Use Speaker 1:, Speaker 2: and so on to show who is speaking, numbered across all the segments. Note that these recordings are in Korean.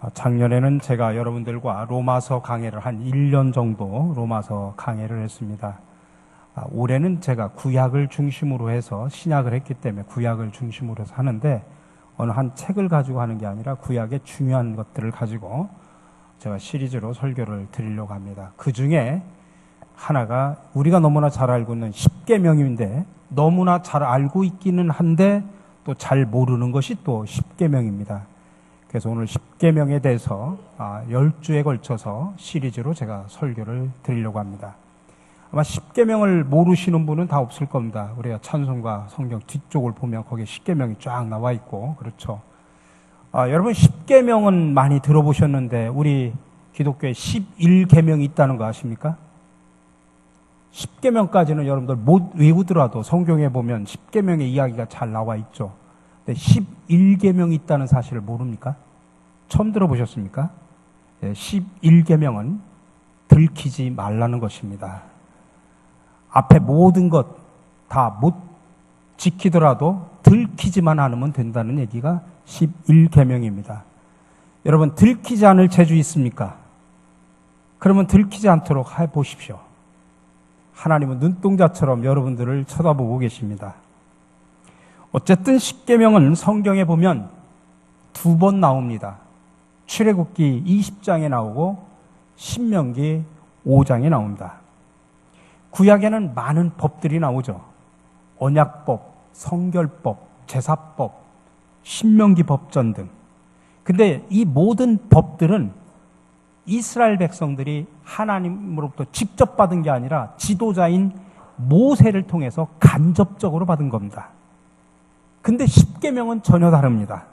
Speaker 1: 아, 작년에는 제가 여러분들과 로마서 강해를 한 1년 정도 로마서 강해를 했습니다. 아, 올해는 제가 구약을 중심으로 해서 신약을 했기 때문에 구약을 중심으로 해서 하는데 어느 한 책을 가지고 하는 게 아니라 구약의 중요한 것들을 가지고 제가 시리즈로 설교를 드리려고 합니다. 그 중에 하나가 우리가 너무나 잘 알고 있는 십계명인데 너무나 잘 알고 있기는 한데 또 잘 모르는 것이 또 십계명입니다. 그래서 오늘 십계명에 대해서 아, 열주에 걸쳐서 시리즈로 제가 설교를 드리려고 합니다. 아마 십계명을 모르시는 분은 다 없을 겁니다. 우리가 찬송과 성경 뒤쪽을 보면 거기에 십계명이 쫙 나와 있고 그렇죠. 아, 여러분 십계명은 많이 들어보셨는데 우리 기독교에 11계명이 있다는 거 아십니까? 10계명까지는 여러분들 못 외우더라도 성경에 보면 10계명의 이야기가 잘 나와 있죠. 근데 11계명이 있다는 사실을 모릅니까? 처음 들어보셨습니까? 11계명은 들키지 말라는 것입니다. 앞에 모든 것 다 못 지키더라도 들키지만 않으면 된다는 얘기가 11계명입니다. 여러분 들키지 않을 재주 있습니까? 그러면 들키지 않도록 해 보십시오. 하나님은 눈동자처럼 여러분들을 쳐다보고 계십니다. 어쨌든 십계명은 성경에 보면 두 번 나옵니다. 출애굽기 20장에 나오고 신명기 5장에 나옵니다. 구약에는 많은 법들이 나오죠. 언약법, 성결법, 제사법, 신명기 법전 등. 근데 이 모든 법들은 이스라엘 백성들이 하나님으로부터 직접 받은 게 아니라 지도자인 모세를 통해서 간접적으로 받은 겁니다. 근데 십계명은 전혀 다릅니다.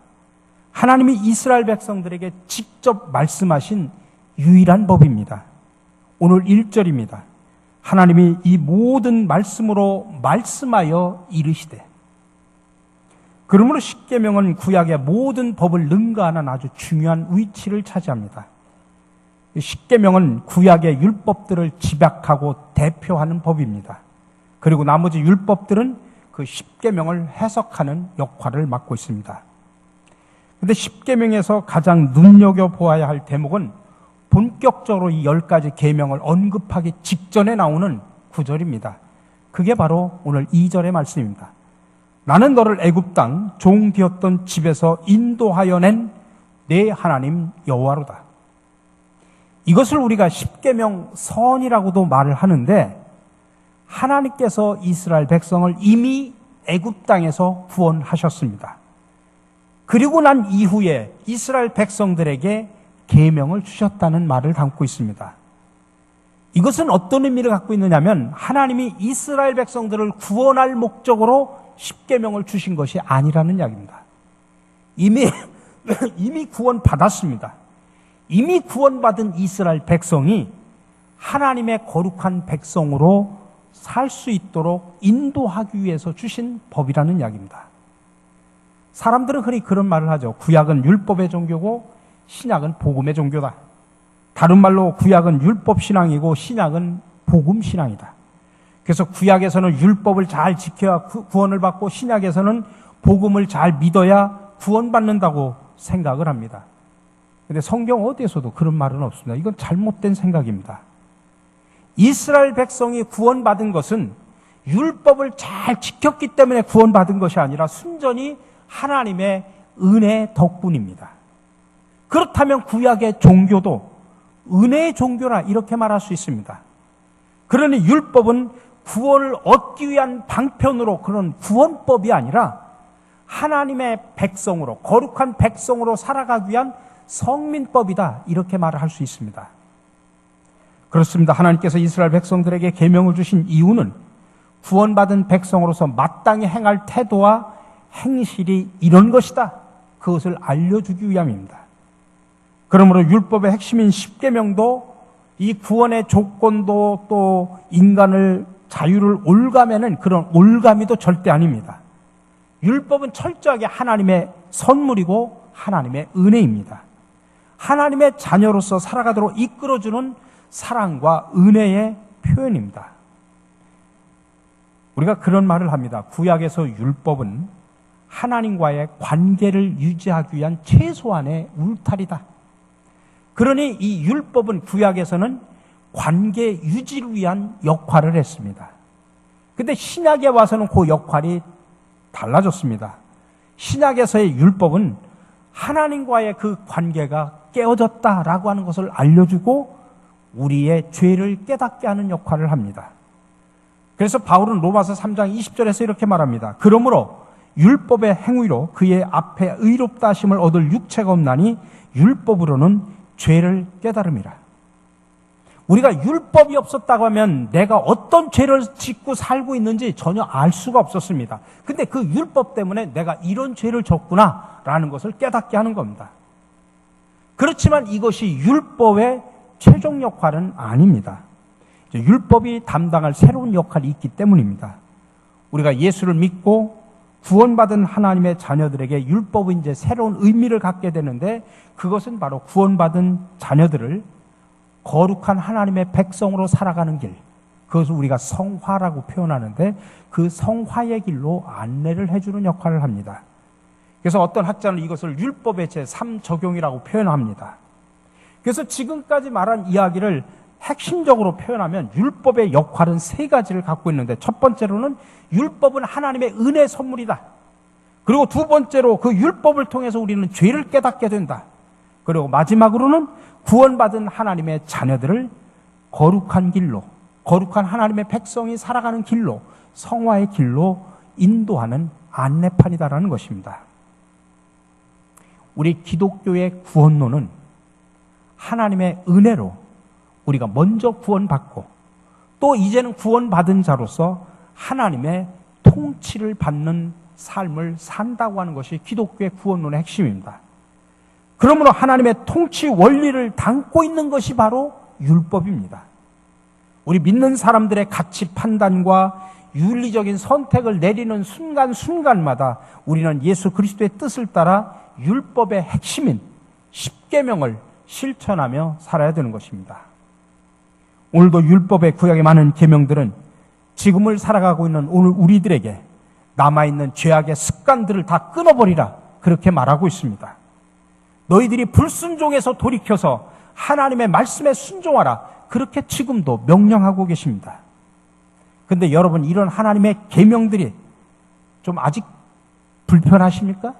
Speaker 1: 하나님이 이스라엘 백성들에게 직접 말씀하신 유일한 법입니다. 오늘 1절입니다. 하나님이 이 모든 말씀으로 말씀하여 이르시되 그러므로 십계명은 구약의 모든 법을 능가하는 아주 중요한 위치를 차지합니다. 십계명은 구약의 율법들을 집약하고 대표하는 법입니다. 그리고 나머지 율법들은 그 십계명을 해석하는 역할을 맡고 있습니다. 근데 십계명에서 가장 눈여겨 보아야 할 대목은 본격적으로 이 열 가지 계명을 언급하기 직전에 나오는 구절입니다. 그게 바로 오늘 2절의 말씀입니다. 나는 너를 애굽 땅 종 되었던 집에서 인도하여 낸 내 하나님 여호와로다. 이것을 우리가 십계명 선이라고도 말을 하는데 하나님께서 이스라엘 백성을 이미 애굽 땅에서 구원하셨습니다. 그리고 난 이후에 이스라엘 백성들에게 계명을 주셨다는 말을 담고 있습니다. 이것은 어떤 의미를 갖고 있느냐면 하나님이 이스라엘 백성들을 구원할 목적으로 십계명을 주신 것이 아니라는 이야기입니다. 이미 이미 구원 받았습니다. 이미 구원받은 이스라엘 백성이 하나님의 거룩한 백성으로 살 수 있도록 인도하기 위해서 주신 법이라는 이야기입니다. 사람들은 흔히 그런 말을 하죠. 구약은 율법의 종교고 신약은 복음의 종교다. 다른 말로 구약은 율법 신앙이고 신약은 복음 신앙이다. 그래서 구약에서는 율법을 잘 지켜야 구원을 받고 신약에서는 복음을 잘 믿어야 구원받는다고 생각을 합니다. 근데 성경 어디에서도 그런 말은 없습니다. 이건 잘못된 생각입니다. 이스라엘 백성이 구원받은 것은 율법을 잘 지켰기 때문에 구원받은 것이 아니라 순전히 하나님의 은혜 덕분입니다. 그렇다면 구약의 종교도 은혜의 종교라 이렇게 말할 수 있습니다. 그러니 율법은 구원을 얻기 위한 방편으로 그런 구원법이 아니라 하나님의 백성으로 거룩한 백성으로 살아가기 위한 성민법이다 이렇게 말을 할 수 있습니다. 그렇습니다. 하나님께서 이스라엘 백성들에게 계명을 주신 이유는 구원받은 백성으로서 마땅히 행할 태도와 행실이 이런 것이다. 그것을 알려주기 위함입니다. 그러므로 율법의 핵심인 십계명도 이 구원의 조건도 또 인간을 자유를 올가매는 그런 올가미도 절대 아닙니다. 율법은 철저하게 하나님의 선물이고 하나님의 은혜입니다. 하나님의 자녀로서 살아가도록 이끌어주는 사랑과 은혜의 표현입니다. 우리가 그런 말을 합니다. 구약에서 율법은 하나님과의 관계를 유지하기 위한 최소한의 울타리다. 그러니 이 율법은 구약에서는 관계 유지를 위한 역할을 했습니다. 근데 신약에 와서는 그 역할이 달라졌습니다. 신약에서의 율법은 하나님과의 그 관계가 깨어졌다라고 하는 것을 알려주고 우리의 죄를 깨닫게 하는 역할을 합니다. 그래서 바울은 로마서 3장 20절에서 이렇게 말합니다. 그러므로 율법의 행위로 그의 앞에 의롭다 하심을 얻을 육체가 없나니 율법으로는 죄를 깨달음이라. 우리가 율법이 없었다고 하면 내가 어떤 죄를 짓고 살고 있는지 전혀 알 수가 없었습니다. 근데 그 율법 때문에 내가 이런 죄를 졌구나라는 것을 깨닫게 하는 겁니다. 그렇지만 이것이 율법의 최종 역할은 아닙니다. 율법이 담당할 새로운 역할이 있기 때문입니다. 우리가 예수를 믿고 구원받은 하나님의 자녀들에게 율법은 이제 새로운 의미를 갖게 되는데 그것은 바로 구원받은 자녀들을 거룩한 하나님의 백성으로 살아가는 길. 그것을 우리가 성화라고 표현하는데 그 성화의 길로 안내를 해주는 역할을 합니다. 그래서 어떤 학자는 이것을 율법의 제3 적용이라고 표현합니다. 그래서 지금까지 말한 이야기를 핵심적으로 표현하면 율법의 역할은 세 가지를 갖고 있는데 첫 번째로는 율법은 하나님의 은혜 선물이다. 그리고 두 번째로 그 율법을 통해서 우리는 죄를 깨닫게 된다. 그리고 마지막으로는 구원받은 하나님의 자녀들을 거룩한 길로, 거룩한 하나님의 백성이 살아가는 길로, 성화의 길로 인도하는 안내판이다라는 것입니다. 우리 기독교의 구원론은 하나님의 은혜로 우리가 먼저 구원받고 또 이제는 구원받은 자로서 하나님의 통치를 받는 삶을 산다고 하는 것이 기독교의 구원론의 핵심입니다. 그러므로 하나님의 통치 원리를 담고 있는 것이 바로 율법입니다. 우리 믿는 사람들의 가치 판단과 윤리적인 선택을 내리는 순간순간마다 우리는 예수 그리스도의 뜻을 따라 율법의 핵심인 십계명을 실천하며 살아야 되는 것입니다. 오늘도 율법의 구약의 많은 계명들은 지금을 살아가고 있는 오늘 우리들에게 남아있는 죄악의 습관들을 다 끊어버리라 그렇게 말하고 있습니다. 너희들이 불순종해서 돌이켜서 하나님의 말씀에 순종하라 그렇게 지금도 명령하고 계십니다. 근데 여러분 이런 하나님의 계명들이 좀 아직 불편하십니까?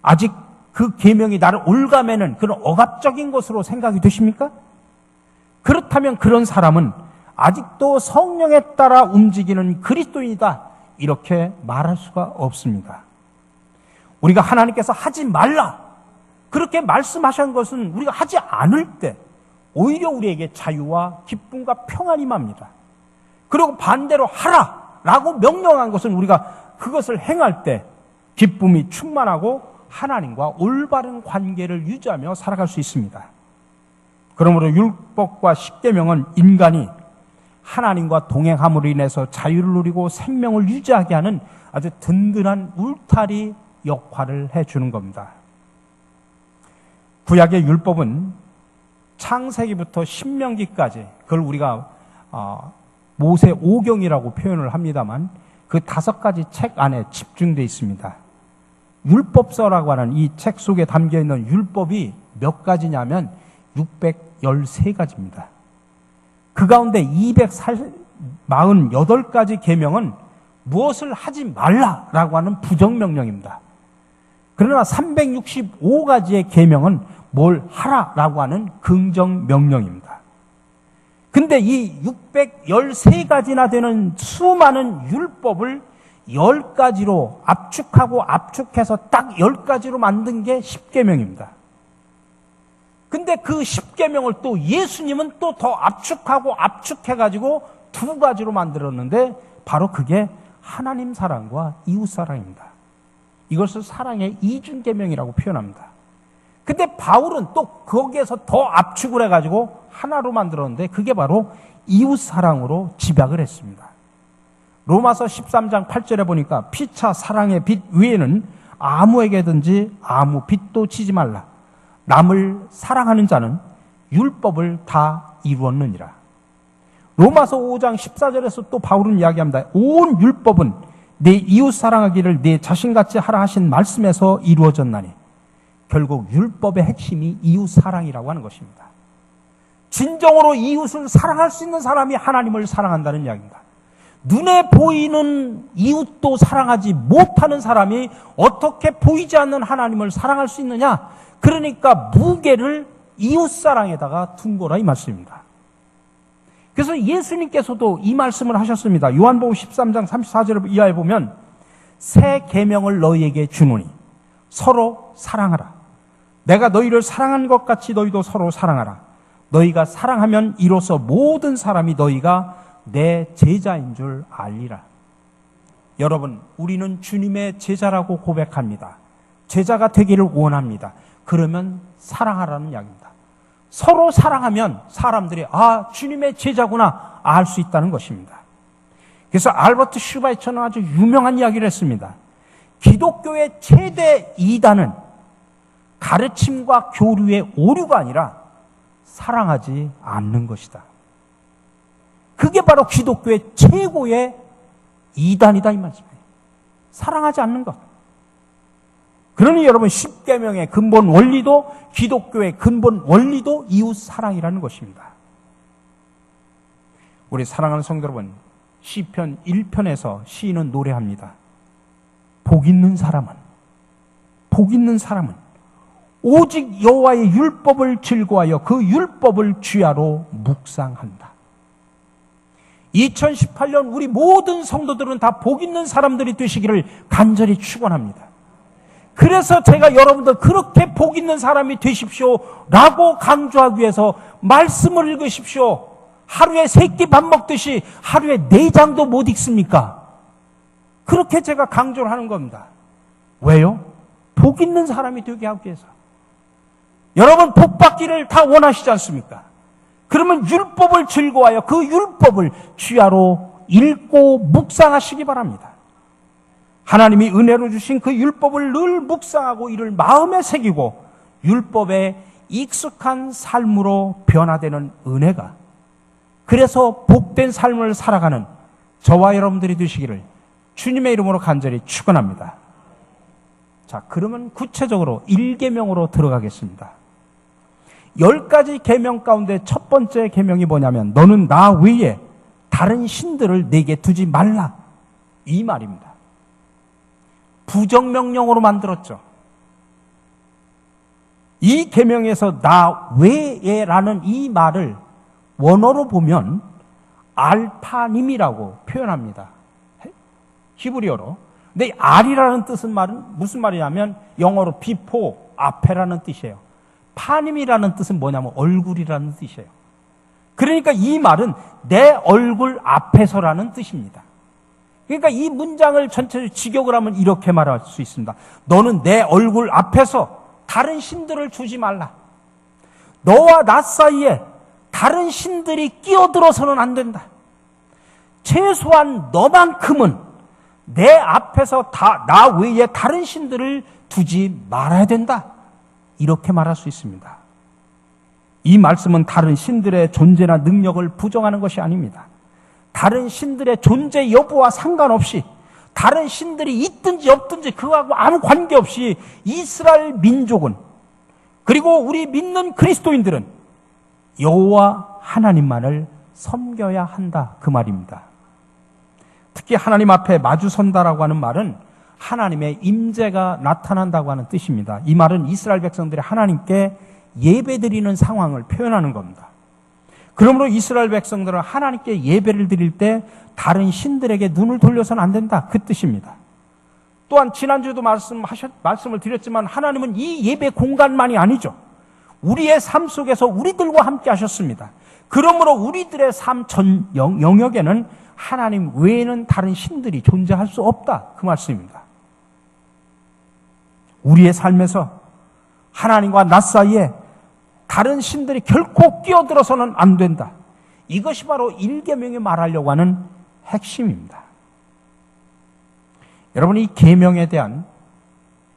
Speaker 1: 아직 그 계명이 나를 올가매는 그런 억압적인 것으로 생각이 되십니까? 그렇다면 그런 사람은 아직도 성령에 따라 움직이는 그리스도인이다. 이렇게 말할 수가 없습니다. 우리가 하나님께서 하지 말라. 그렇게 말씀하신 것은 우리가 하지 않을 때 오히려 우리에게 자유와 기쁨과 평안이 맙니다. 그리고 반대로 하라! 라고 명령한 것은 우리가 그것을 행할 때 기쁨이 충만하고 하나님과 올바른 관계를 유지하며 살아갈 수 있습니다. 그러므로 율법과 십계명은 인간이 하나님과 동행함으로 인해서 자유를 누리고 생명을 유지하게 하는 아주 든든한 울타리 역할을 해주는 겁니다. 구약의 율법은 창세기부터 신명기까지 그걸 우리가 어, 모세 오경이라고 표현을 합니다만 그 다섯 가지 책 안에 집중되어 있습니다. 율법서라고 하는 이 책 속에 담겨 있는 율법이 몇 가지냐면 613가지입니다. 그 가운데 248가지 계명은 무엇을 하지 말라라고 하는 부정명령입니다. 그러나 365가지의 계명은 뭘 하라라고 하는 긍정명령입니다. 근데 이 613가지나 되는 수많은 율법을 10가지로 압축하고 압축해서 딱 10가지로 만든 게 10계명입니다. 근데 그 10계명을 또 예수님은 또 더 압축하고 압축해가지고 두 가지로 만들었는데 바로 그게 하나님 사랑과 이웃 사랑입니다. 이것을 사랑의 이중 계명이라고 표현합니다. 근데 바울은 또 거기에서 더 압축을 해가지고 하나로 만들었는데 그게 바로 이웃 사랑으로 집약을 했습니다. 로마서 13장 8절에 보니까 피차 사랑의 빛 외에는 아무에게든지 아무 빛도 치지 말라. 남을 사랑하는 자는 율법을 다 이루었느니라. 로마서 5장 14절에서 또 바울은 이야기합니다. 온 율법은 내 이웃 사랑하기를 내 자신같이 하라 하신 말씀에서 이루어졌나니. 결국 율법의 핵심이 이웃 사랑이라고 하는 것입니다. 진정으로 이웃을 사랑할 수 있는 사람이 하나님을 사랑한다는 이야기입니다. 눈에 보이는 이웃도 사랑하지 못하는 사람이 어떻게 보이지 않는 하나님을 사랑할 수 있느냐? 그러니까 무게를 이웃 사랑에다가 둔 거라 이 말씀입니다. 그래서 예수님께서도 이 말씀을 하셨습니다. 요한복음 13장 34절 이하에 보면 새 계명을 너희에게 주노니 서로 사랑하라. 내가 너희를 사랑한 것 같이 너희도 서로 사랑하라. 너희가 사랑하면 이로써 모든 사람이 너희가 내 제자인 줄 알리라. 여러분, 우리는 주님의 제자라고 고백합니다. 제자가 되기를 원합니다. 그러면 사랑하라는 이야기입니다. 서로 사랑하면 사람들이 아, 주님의 제자구나 알 수 있다는 것입니다. 그래서 알버트 슈바이처는 아주 유명한 이야기를 했습니다. 기독교의 최대 이단은 가르침과 교류의 오류가 아니라 사랑하지 않는 것이다. 그게 바로 기독교의 최고의 이단이다 이 말씀이에요. 사랑하지 않는 것. 그러니 여러분 십계명의 근본 원리도 기독교의 근본 원리도 이웃 사랑이라는 것입니다. 우리 사랑하는 성도 여러분, 시편 1편에서 시인은 노래합니다. 복 있는 사람은 복 있는 사람은 오직 여호와의 율법을 즐거워하여 그 율법을 주야로 묵상한다. 2018년 우리 모든 성도들은 다 복 있는 사람들이 되시기를 간절히 축원합니다. 그래서 제가 여러분들 그렇게 복 있는 사람이 되십시오라고 강조하기 위해서 말씀을 읽으십시오. 하루에 세 끼 밥 먹듯이 하루에 네 장도 못 읽습니까? 그렇게 제가 강조를 하는 겁니다. 왜요? 복 있는 사람이 되게 하기 위해서. 여러분 복 받기를 다 원하시지 않습니까? 그러면 율법을 즐거워하여 그 율법을 주야로 읽고 묵상하시기 바랍니다. 하나님이 은혜로 주신 그 율법을 늘 묵상하고 이를 마음에 새기고 율법에 익숙한 삶으로 변화되는 은혜가 그래서 복된 삶을 살아가는 저와 여러분들이 되시기를 주님의 이름으로 간절히 축원합니다. 자, 그러면 구체적으로 1계명으로 들어가겠습니다. 열 가지 계명 가운데 첫 번째 계명이 뭐냐면 너는 나 외에 다른 신들을 내게 두지 말라. 이 말입니다. 부정명령으로 만들었죠. 이 계명에서 나 외에라는 이 말을 원어로 보면 알파님이라고 표현합니다. 히브리어로. 근데 알이라는 뜻은 말은 무슨 말이냐면 영어로 비포 앞에라는 뜻이에요. 파님이라는 뜻은 뭐냐면 얼굴이라는 뜻이에요. 그러니까 이 말은 내 얼굴 앞에서라는 뜻입니다. 그러니까 이 문장을 전체를 직역을 하면 이렇게 말할 수 있습니다. 너는 내 얼굴 앞에서 다른 신들을 주지 말라. 너와 나 사이에 다른 신들이 끼어들어서는 안 된다. 최소한 너만큼은 내 앞에서 다, 나 외에 다른 신들을 두지 말아야 된다. 이렇게 말할 수 있습니다. 이 말씀은 다른 신들의 존재나 능력을 부정하는 것이 아닙니다. 다른 신들의 존재 여부와 상관없이 다른 신들이 있든지 없든지 그하고 아무 관계없이 이스라엘 민족은 그리고 우리 믿는 그리스도인들은 여호와 하나님만을 섬겨야 한다 그 말입니다. 특히 하나님 앞에 마주 선다라고 하는 말은 하나님의 임재가 나타난다고 하는 뜻입니다. 이 말은 이스라엘 백성들이 하나님께 예배드리는 상황을 표현하는 겁니다. 그러므로 이스라엘 백성들은 하나님께 예배를 드릴 때 다른 신들에게 눈을 돌려서는 안 된다. 그 뜻입니다. 또한 지난주에도 말씀하셨, 말씀을 드렸지만 하나님은 이 예배 공간만이 아니죠. 우리의 삶 속에서 우리들과 함께 하셨습니다. 그러므로 우리들의 삶 전 영역에는 하나님 외에는 다른 신들이 존재할 수 없다. 그 말씀입니다. 우리의 삶에서 하나님과 나 사이에 다른 신들이 결코 끼어들어서는 안 된다. 이것이 바로 일계명이 말하려고 하는 핵심입니다. 여러분 이 계명에 대한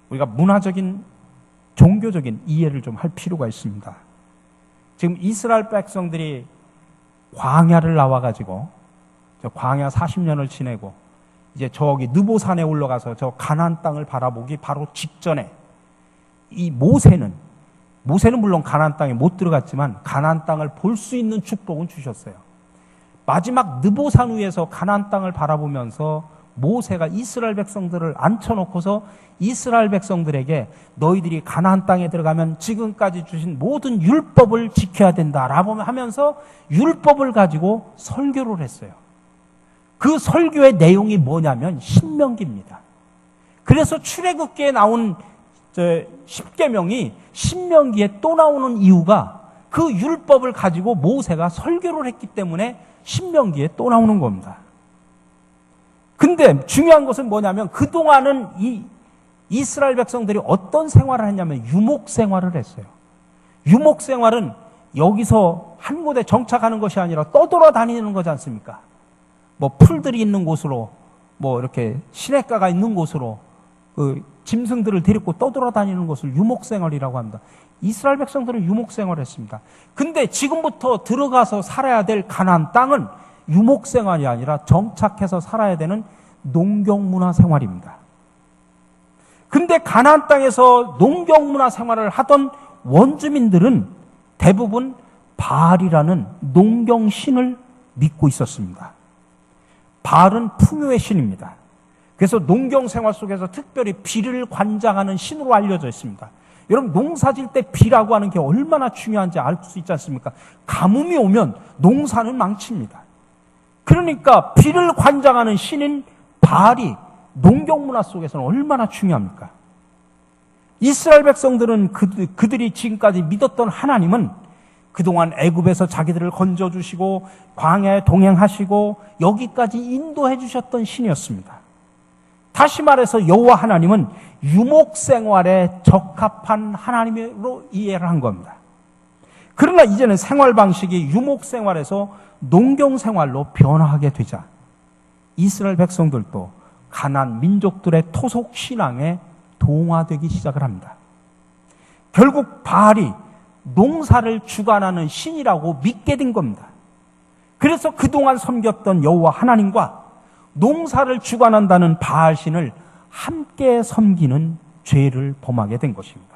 Speaker 1: 우리가 문화적인 종교적인 이해를 좀 할 필요가 있습니다. 지금 이스라엘 백성들이 광야를 나와 가지고 광야 40년을 지내고 이제 저기 느보산에 올라가서 저 가나안 땅을 바라보기 바로 직전에 이 모세는 모세는 물론 가나안 땅에 못 들어갔지만 가나안 땅을 볼 수 있는 축복은 주셨어요. 마지막 느보산 위에서 가나안 땅을 바라보면서 모세가 이스라엘 백성들을 앉혀놓고서 이스라엘 백성들에게 너희들이 가나안 땅에 들어가면 지금까지 주신 모든 율법을 지켜야 된다라고 하면서 율법을 가지고 설교를 했어요. 그 설교의 내용이 뭐냐면 신명기입니다. 그래서 출애굽기에 나온 십계명이 신명기에 또 나오는 이유가 그 율법을 가지고 모세가 설교를 했기 때문에 신명기에 또 나오는 겁니다. 근데 중요한 것은 뭐냐면 그동안은 이 이스라엘 백성들이 어떤 생활을 했냐면 유목 생활을 했어요. 유목 생활은 여기서 한 곳에 정착하는 것이 아니라 떠돌아 다니는 거지 않습니까? 뭐 풀들이 있는 곳으로 뭐 이렇게 시냇가가 있는 곳으로 그 짐승들을 데리고 떠돌아다니는 것을 유목생활이라고 합니다. 이스라엘 백성들은 유목생활을 했습니다. 근데 지금부터 들어가서 살아야 될 가나안 땅은 유목생활이 아니라 정착해서 살아야 되는 농경문화 생활입니다. 근데 가나안 땅에서 농경문화 생활을 하던 원주민들은 대부분 바알이라는 농경신을 믿고 있었습니다. 바알은 풍요의 신입니다. 그래서 농경 생활 속에서 특별히 비를 관장하는 신으로 알려져 있습니다. 여러분 농사 질 때 비라고 하는 게 얼마나 중요한지 알 수 있지 않습니까? 가뭄이 오면 농사는 망칩니다. 그러니까 비를 관장하는 신인 바알이 농경 문화 속에서는 얼마나 중요합니까? 이스라엘 백성들은 그, 그들이 지금까지 믿었던 하나님은 그동안 애굽에서 자기들을 건져 주시고 광야에 동행하시고 여기까지 인도해 주셨던 신이었습니다. 다시 말해서 여호와 하나님은 유목 생활에 적합한 하나님으로 이해를 한 겁니다. 그러나 이제는 생활 방식이 유목 생활에서 농경 생활로 변화하게 되자 이스라엘 백성들도 가난 민족들의 토속 신앙에 동화되기 시작을 합니다. 결국 바알이 농사를 주관하는 신이라고 믿게 된 겁니다. 그래서 그동안 섬겼던 여호와 하나님과 농사를 주관한다는 바알신을 함께 섬기는 죄를 범하게 된 것입니다.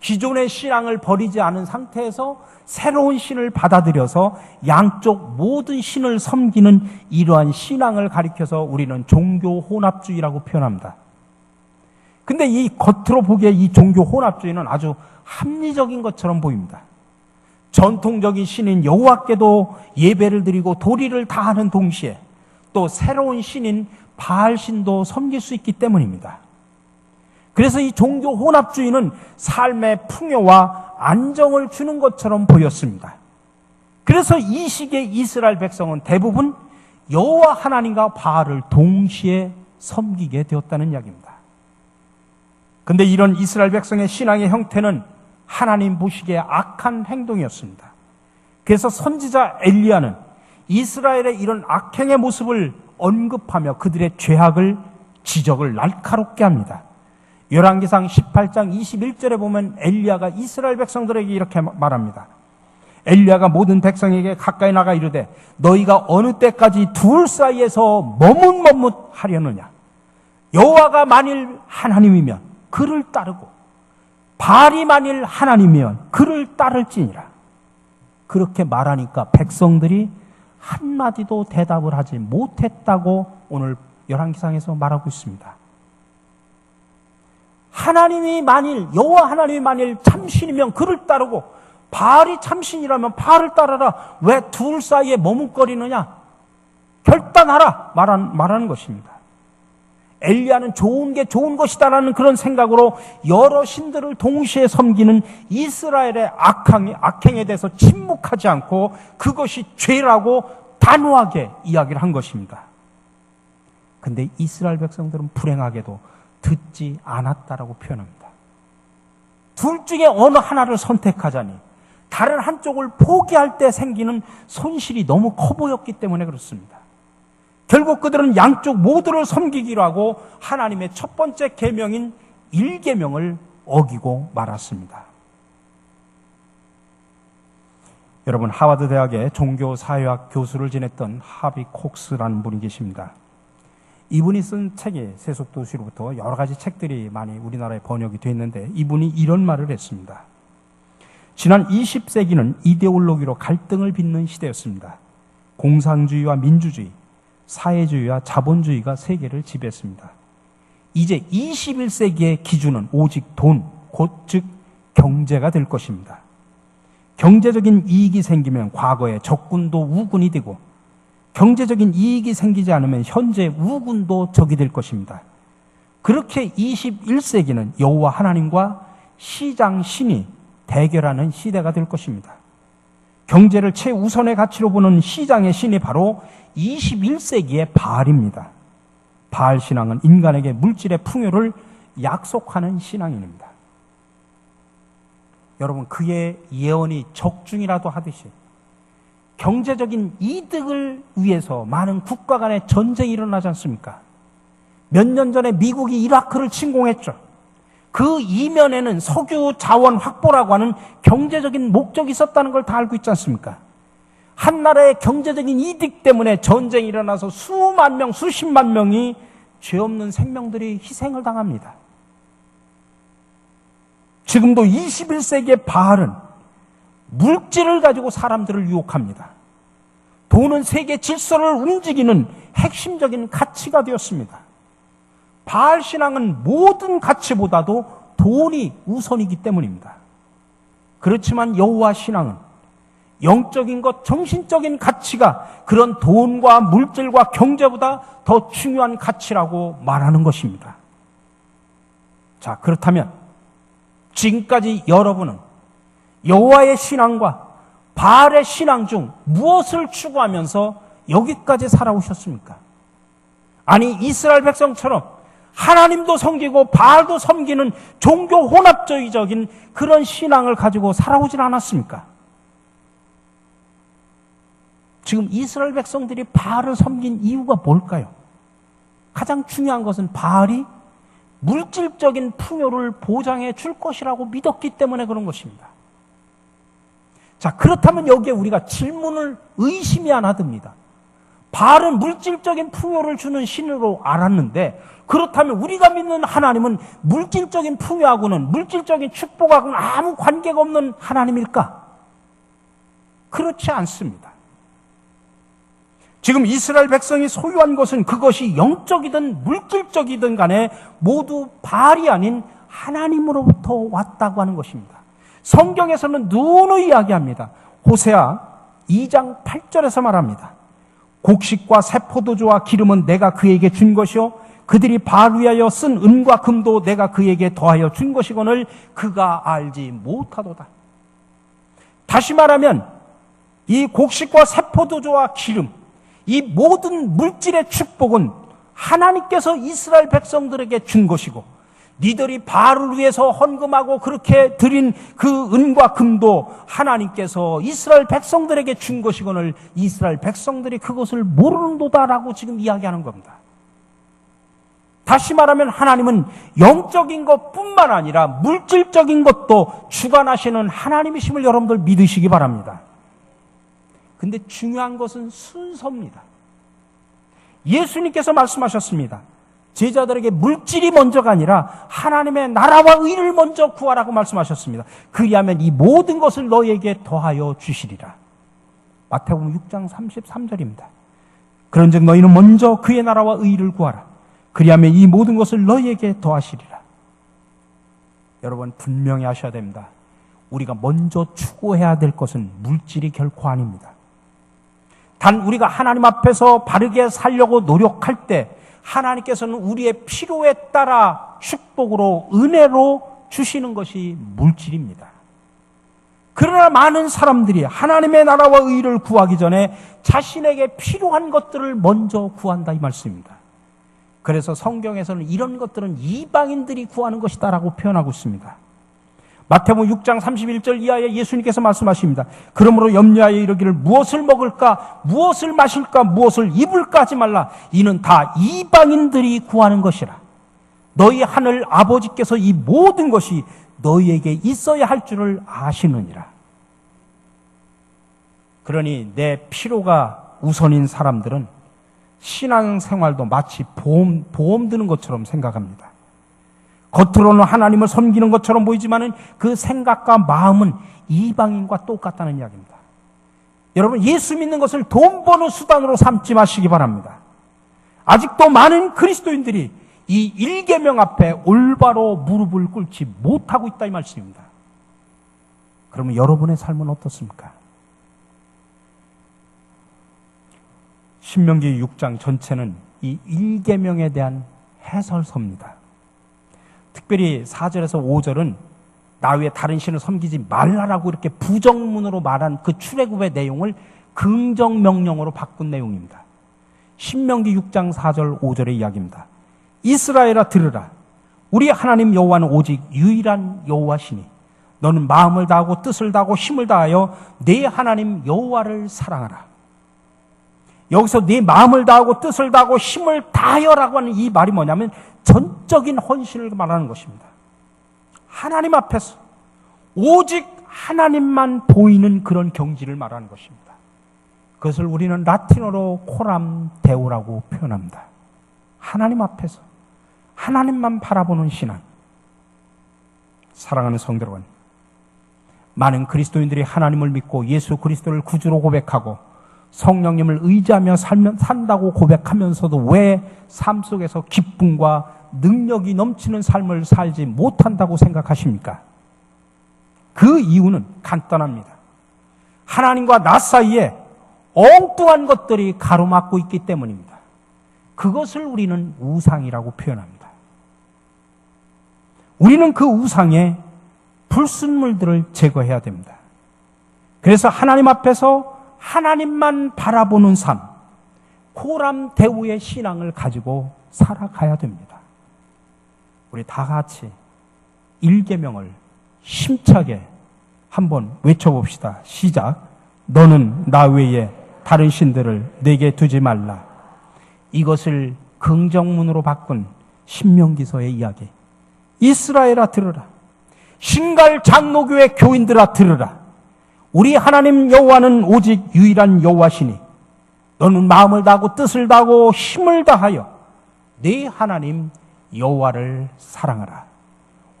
Speaker 1: 기존의 신앙을 버리지 않은 상태에서 새로운 신을 받아들여서 양쪽 모든 신을 섬기는 이러한 신앙을 가리켜서 우리는 종교 혼합주의라고 표현합니다. 근데 이 겉으로 보기에 이 종교 혼합주의는 아주 합리적인 것처럼 보입니다. 전통적인 신인 여호와께도 예배를 드리고 도리를 다하는 동시에 또 새로운 신인 바알신도 섬길 수 있기 때문입니다. 그래서 이 종교 혼합주의는 삶의 풍요와 안정을 주는 것처럼 보였습니다. 그래서 이 시기에 이스라엘 백성은 대부분 여호와 하나님과 바알을 동시에 섬기게 되었다는 이야기입니다. 근데 이런 이스라엘 백성의 신앙의 형태는 하나님 보시기에 악한 행동이었습니다. 그래서 선지자 엘리야는 이스라엘의 이런 악행의 모습을 언급하며 그들의 죄악을 지적을 날카롭게 합니다. 열왕기상 18장 21절에 보면 엘리야가 이스라엘 백성들에게 이렇게 말합니다. 엘리야가 모든 백성에게 가까이 나가 이르되 너희가 어느 때까지 둘 사이에서 머뭇머뭇 하려느냐 여호와가 만일 하나님이면 그를 따르고 발이 만일 하나님이면 그를 따를지니라 그렇게 말하니까 백성들이 한마디도 대답을 하지 못했다고 오늘 열왕기상에서 말하고 있습니다. 하나님이 만일 여호와 하나님이 만일 참신이면 그를 따르고 바알이 참신이라면 바알을 따라라. 왜 둘 사이에 머뭇거리느냐? 결단하라 말한, 말하는 것입니다. 엘리야는 좋은 게 좋은 것이다라는 그런 생각으로 여러 신들을 동시에 섬기는 이스라엘의 악행, 악행에 대해서 침묵하지 않고 그것이 죄라고 단호하게 이야기를 한 것입니다. 근데 이스라엘 백성들은 불행하게도 듣지 않았다라고 표현합니다. 둘 중에 어느 하나를 선택하자니 다른 한쪽을 포기할 때 생기는 손실이 너무 커 보였기 때문에 그렇습니다. 결국 그들은 양쪽 모두를 섬기기로 하고 하나님의 첫 번째 계명인 일계명을 어기고 말았습니다. 여러분 하와드 대학의 종교 사회학 교수를 지냈던 하비 콕스라는 분이 계십니다. 이분이 쓴 책이 세속도시로부터 여러 가지 책들이 많이 우리나라에 번역이 됐는데 이분이 이런 말을 했습니다. 지난 20세기는 이데올로기로 갈등을 빚는 시대였습니다. 공산주의와 민주주의, 사회주의와 자본주의가 세계를 지배했습니다. 이제 21세기의 기준은 오직 돈, 곧 즉 경제가 될 것입니다. 경제적인 이익이 생기면 과거의 적군도 우군이 되고 경제적인 이익이 생기지 않으면 현재 우군도 적이 될 것입니다. 그렇게 21세기는 여호와 하나님과 시장 신이 대결하는 시대가 될 것입니다. 경제를 최우선의 가치로 보는 시장의 신이 바로 21세기의 바알입니다. 바알 신앙은 인간에게 물질의 풍요를 약속하는 신앙입니다. 여러분, 그의 예언이 적중이라도 하듯이 경제적인 이득을 위해서 많은 국가 간의 전쟁이 일어나지 않습니까? 몇 년 전에 미국이 이라크를 침공했죠. 그 이면에는 석유 자원 확보라고 하는 경제적인 목적이 있었다는 걸 다 알고 있지 않습니까? 한 나라의 경제적인 이득 때문에 전쟁이 일어나서 수만 명, 수십만 명이 죄 없는 생명들이 희생을 당합니다. 지금도 21세기의 바알은 물질을 가지고 사람들을 유혹합니다. 돈은 세계 질서를 움직이는 핵심적인 가치가 되었습니다. 바알 신앙은 모든 가치보다도 돈이 우선이기 때문입니다. 그렇지만 여호와 신앙은 영적인 것, 정신적인 가치가 그런 돈과 물질과 경제보다 더 중요한 가치라고 말하는 것입니다. 자, 그렇다면 지금까지 여러분은 여호와의 신앙과 바알의 신앙 중 무엇을 추구하면서 여기까지 살아오셨습니까? 아니 이스라엘 백성처럼 하나님도 섬기고 바알도 섬기는 종교 혼합주의적인 그런 신앙을 가지고 살아오진 않았습니까? 지금 이스라엘 백성들이 바알을 섬긴 이유가 뭘까요? 가장 중요한 것은 바알이 물질적인 풍요를 보장해 줄 것이라고 믿었기 때문에 그런 것입니다. 자, 그렇다면 여기에 우리가 질문을 의심이 하나 듭니다. 바알은 물질적인 풍요를 주는 신으로 알았는데 그렇다면 우리가 믿는 하나님은 물질적인 풍요하고는 물질적인 축복하고는 아무 관계가 없는 하나님일까? 그렇지 않습니다. 지금 이스라엘 백성이 소유한 것은 그것이 영적이든 물질적이든 간에 모두 발이 아닌 하나님으로부터 왔다고 하는 것입니다. 성경에서는 누누이 이야기합니다. 호세아 2장 8절에서 말합니다. 곡식과 세포도주와 기름은 내가 그에게 준 것이요 그들이 바알 위하여 쓴 은과 금도 내가 그에게 더하여 준 것이거늘 그가 알지 못하도다. 다시 말하면 이 곡식과 세포도주와 기름 이 모든 물질의 축복은 하나님께서 이스라엘 백성들에게 준 것이고 니들이 바알을 위해서 헌금하고 그렇게 드린 그 은과 금도 하나님께서 이스라엘 백성들에게 준 것이거늘 이스라엘 백성들이 그것을 모르는도다라고 지금 이야기하는 겁니다. 다시 말하면 하나님은 영적인 것뿐만 아니라 물질적인 것도 주관하시는 하나님이심을 여러분들 믿으시기 바랍니다. 근데 중요한 것은 순서입니다. 예수님께서 말씀하셨습니다. 제자들에게 물질이 먼저가 아니라 하나님의 나라와 의를 먼저 구하라고 말씀하셨습니다. 그리하면 이 모든 것을 너에게 더하여 주시리라. 마태복음 6장 33절입니다. 그런즉 너희는 먼저 그의 나라와 의를 구하라. 그리하면 이 모든 것을 너희에게 더하시리라. 여러분 분명히 하셔야 됩니다. 우리가 먼저 추구해야 될 것은 물질이 결코 아닙니다. 단 우리가 하나님 앞에서 바르게 살려고 노력할 때 하나님께서는 우리의 필요에 따라 축복으로 은혜로 주시는 것이 물질입니다. 그러나 많은 사람들이 하나님의 나라와 의를 구하기 전에 자신에게 필요한 것들을 먼저 구한다 이 말씀입니다. 그래서 성경에서는 이런 것들은 이방인들이 구하는 것이다라고 표현하고 있습니다. 마태복음 6장 31절 이하에 예수님께서 말씀하십니다. 그러므로 염려하여 이르기를 무엇을 먹을까, 무엇을 마실까, 무엇을 입을까 하지 말라. 이는 다 이방인들이 구하는 것이라. 너희 하늘 아버지께서 이 모든 것이 너희에게 있어야 할 줄을 아시느니라. 그러니 내 필요가 우선인 사람들은 신앙 생활도 마치 보험, 보험 드는 것처럼 생각합니다. 겉으로는 하나님을 섬기는 것처럼 보이지만은 그 생각과 마음은 이방인과 똑같다는 이야기입니다. 여러분, 예수 믿는 것을 돈 버는 수단으로 삼지 마시기 바랍니다. 아직도 많은 그리스도인들이 이 일계명 앞에 올바로 무릎을 꿇지 못하고 있다 이 말씀입니다. 그러면 여러분의 삶은 어떻습니까? 신명기 6장 전체는 이 일계명에 대한 해설서입니다. 특별히 4절에서 5절은 나 외에 다른 신을 섬기지 말라라고 이렇게 부정문으로 말한 그 출애굽의 내용을 긍정 명령으로 바꾼 내용입니다. 신명기 6장 4절 5절의 이야기입니다. 이스라엘아 들으라 우리 하나님 여호와는 오직 유일한 여호와시니 너는 마음을 다하고 뜻을 다하고 힘을 다하여 내 하나님 여호와를 사랑하라. 여기서 네 마음을 다하고 뜻을 다하고 힘을 다하여라고 하는 이 말이 뭐냐면 전적인 헌신을 말하는 것입니다. 하나님 앞에서 오직 하나님만 보이는 그런 경지를 말하는 것입니다. 그것을 우리는 라틴어로 코람 데오라고 표현합니다. 하나님 앞에서 하나님만 바라보는 신앙. 사랑하는 성도 여러분, 많은 그리스도인들이 하나님을 믿고 예수 그리스도를 구주로 고백하고 성령님을 의지하며 살면, 산다고 고백하면서도 왜 삶 속에서 기쁨과 능력이 넘치는 삶을 살지 못한다고 생각하십니까? 그 이유는 간단합니다. 하나님과 나 사이에 엉뚱한 것들이 가로막고 있기 때문입니다. 그것을 우리는 우상이라고 표현합니다. 우리는 그 우상의 불순물들을 제거해야 됩니다. 그래서 하나님 앞에서 하나님만 바라보는 삶, 코람 대우의 신앙을 가지고 살아가야 됩니다. 우리 다 같이 일계명을 힘차게 한번 외쳐봅시다. 시작. 너는 나 외에 다른 신들을 내게 두지 말라. 이것을 긍정문으로 바꾼 신명기서의 이야기. 이스라엘아 들으라. 신갈 장로교회 교인들아 들으라. 우리 하나님 여호와는 오직 유일한 여호와시니 너는 마음을 다하고 뜻을 다하고 힘을 다하여 네 하나님 여호와를 사랑하라.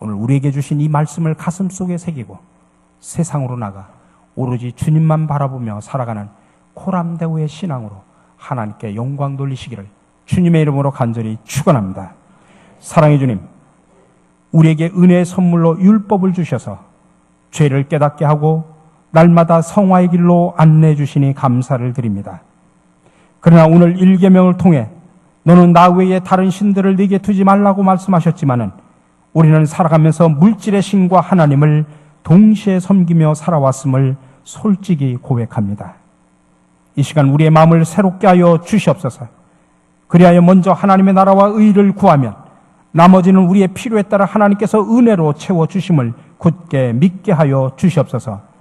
Speaker 1: 오늘 우리에게 주신 이 말씀을 가슴 속에 새기고 세상으로 나가 오로지 주님만 바라보며 살아가는 코람대우의 신앙으로 하나님께 영광 돌리시기를 주님의 이름으로 간절히 축원합니다. 사랑의 주님, 우리에게 은혜의 선물로 율법을 주셔서 죄를 깨닫게 하고 날마다 성화의 길로 안내해 주시니 감사를 드립니다. 그러나 오늘 일계명을 통해 너는 나 외에 다른 신들을 네게 두지 말라고 말씀하셨지만은 우리는 살아가면서 물질의 신과 하나님을 동시에 섬기며 살아왔음을 솔직히 고백합니다. 이 시간 우리의 마음을 새롭게 하여 주시옵소서. 그리하여 먼저 하나님의 나라와 의를 구하면 나머지는 우리의 필요에 따라 하나님께서 은혜로 채워 주심을 굳게 믿게 하여 주시옵소서.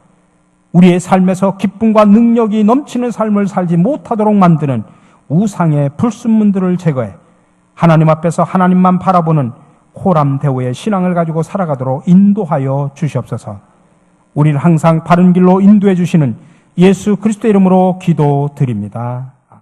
Speaker 1: 우리의 삶에서 기쁨과 능력이 넘치는 삶을 살지 못하도록 만드는 우상의 불순문들을 제거해 하나님 앞에서 하나님만 바라보는 호람 대우의 신앙을 가지고 살아가도록 인도하여 주시옵소서. 우리를 항상 바른 길로 인도해 주시는 예수 그리스도 이름으로 기도드립니다.